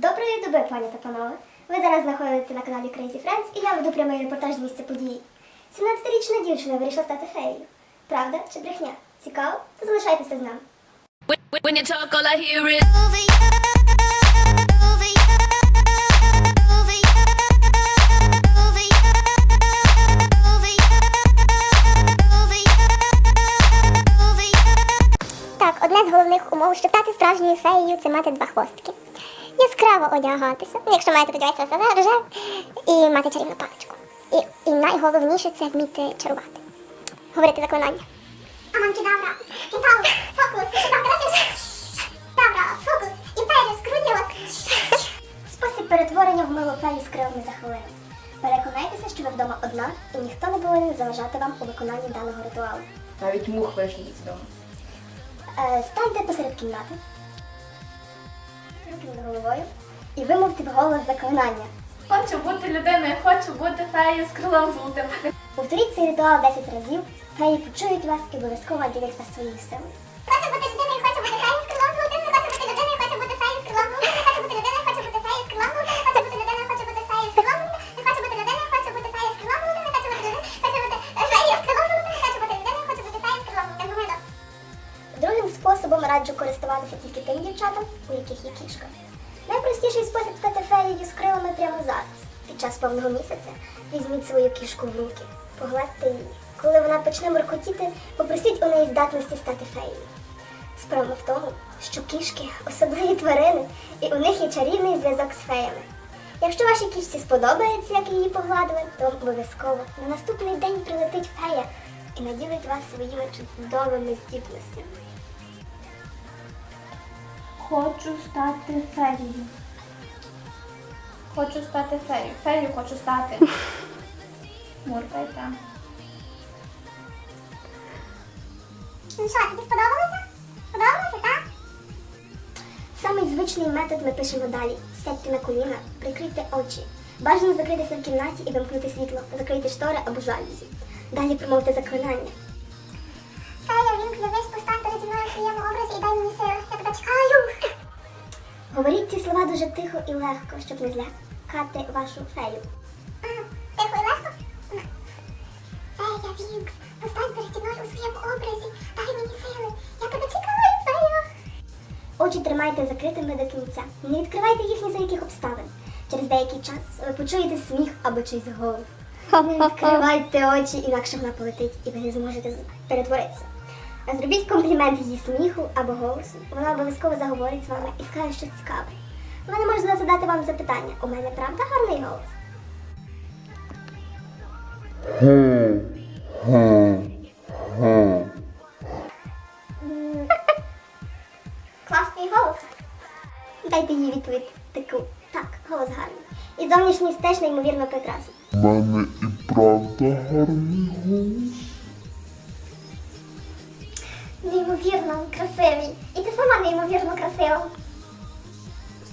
Доброї доби, пані та панове. Ви зараз знаходитеся на каналі Crazy Friends і я веду прямий репортаж з місця події. 17-річна дівчина вирішила стати феєю. Правда чи брехня? Цікаво? То залишайтеся з нами. When, when- when you talk, all I hear is. Так, одне з головних умов, щоб стати справжньою феєю, це мати два хвостики. Яскраво одягатися, ну, якщо маєте тоді весело рожев, і мати чарівну паличку. І, і найголовніше це вміти чарувати. Говорити заклинання. Аманкідавра, кентавр, фокус, Добра, фокус, імперіус, крутілос. Спосіб перетворення в милу фею з крилами за хвилину. Переконайтеся, що ви вдома одна і ніхто не повинен заважати вам у виконанні даного ритуалу. Навіть мух виженуть з дому. Е, станьте посеред кімнати, руки над головою і вимовте голос заклинання. Хочу бути людиною, хочу бути феєю з крилом золотим. Повторіть цей ритуал 10 разів, феї почують вас і обов'язково ділять вас своєю силою. Хочу бути людиною, раджу користуватися тільки тим дівчатам, у яких є кішка. Найпростіший спосіб стати феєю з крилами прямо зараз. Під час повного місяця візьміть свою кішку в руки, погладьте її. Коли вона почне моркотіти, попросіть у неї здатності стати феєю. Справа в тому, що кішки особливі тварини, і у них є чарівний зв'язок з феями. Якщо вашій кішці сподобається, як її погладили, то обов'язково на наступний день прилетить фея і наділить вас своїми чудовими здібностями. Хочу стати феєю. Хочу стати феєю. Феєю хочу стати. Муркайте. Ну що, тобі сподобалося? Сподобалося, так? Самий звичний метод ми пишемо далі. Сядьте на коліна, прикрийте очі. Бажано закритися в кімнаті і вимкнути світло, закрийте штори або жалюзі. Далі промовте заклинання. Дуже тихо і легко, щоб не злякати вашу фею. Тихо і легко? Фея, Вінкс, постань переді мною у своєму образі. Дай мені сили. Я тебе чекаю, фея. Очі тримайте закритими до кінця. Не відкривайте їх ні за яких обставин. Через деякий час ви почуєте сміх або чийсь голос. Не відкривайте очі, інакше вона полетить і ви не зможете перетворитися. А зробіть комплімент її сміху або голосу. Вона обов'язково заговорить з вами і скаже щось цікаве. Вона не може задати вам запитання. У мене правда гарний голос? Класний голос. Дайте їй відповідь таку. Так, голос гарний. І зовнішність теж неймовірно прекрасна. У мене і правда гарний голос. Неймовірно красивий. І ти сама неймовірно красива.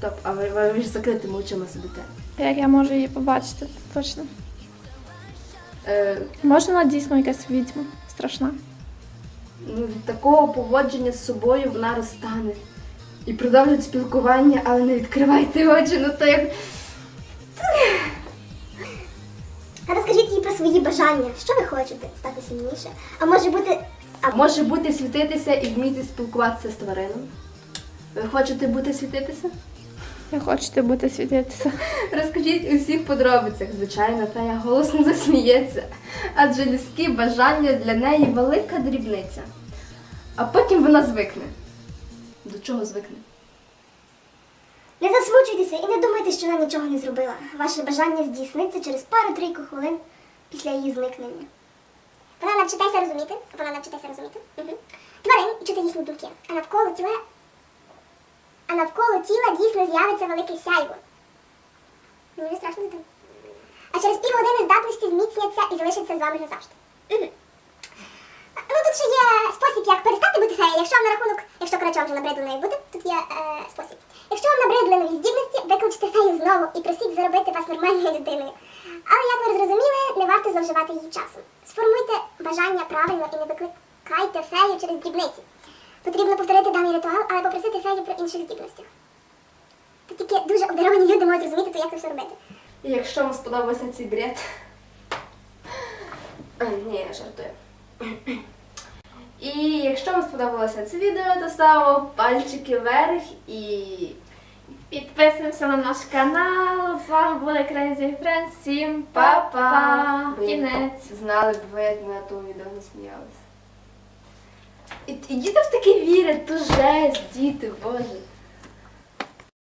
Стоп, а ви, ви, ж закритими очима сидите. Як я можу її побачити точно? Е, Може вона дійсно якась відьма страшна. ну, від такого поводження з собою вона розтане. І продовжить спілкування, але не відкривайте очі, ну то як. Розкажіть їй про свої бажання. Що ви хочете? Стати сильніше? А може бути. А може бути світитися і вміти спілкуватися з тваринами? Ви хочете бути світитися? Я хочу бути світитися. Розкажіть у всіх подробицях. Звичайно, фея голосно засміється, адже людські бажання для неї велика дрібниця. А потім вона звикне. До чого звикне? Не засмучуйтеся і не думайте, що вона нічого не зробила. Ваше бажання здійсниться через пару-трійку хвилин після її зникнення. Вона навчитеся розуміти. Вона навчитеся розуміти. Угу. Тварин і чути їхні думки. А навколо тіла. А навколо тіла дійсно з'явиться велике сяйво. Мені страшно за. А через півгодини здатності зміцняться і залишаться з вами назавжди. Угу. Ну тут ще є спосіб, як перестати бути феєю. Якщо вам на рахунок, якщо вам вже набридло нею бути, тут є е, спосіб. Якщо вам набридли нові здібності, викличте фею знову і просіть заробити вас нормальною людиною. Але як ви зрозуміли, не варто зловживати її часом. Сформуйте бажання правильно і не викликайте фею через дрібниці. Потрібно повторити даний ритуал, але попросити фею про інших здібностях. Тут тільки дуже обдаровані люди можуть розуміти, то як це все робити. І якщо вам сподобався цей бред. Ні, я жартую. І якщо вам сподобалося це відео, то ставимо пальчики вверх і Підписуємося на наш канал. З вами були Crazy Friends. Всім па-па. Кінець. Знали б ви, як ми на тому відео не сміялися. І, і діти в таке вірять, то жесть, діти, боже.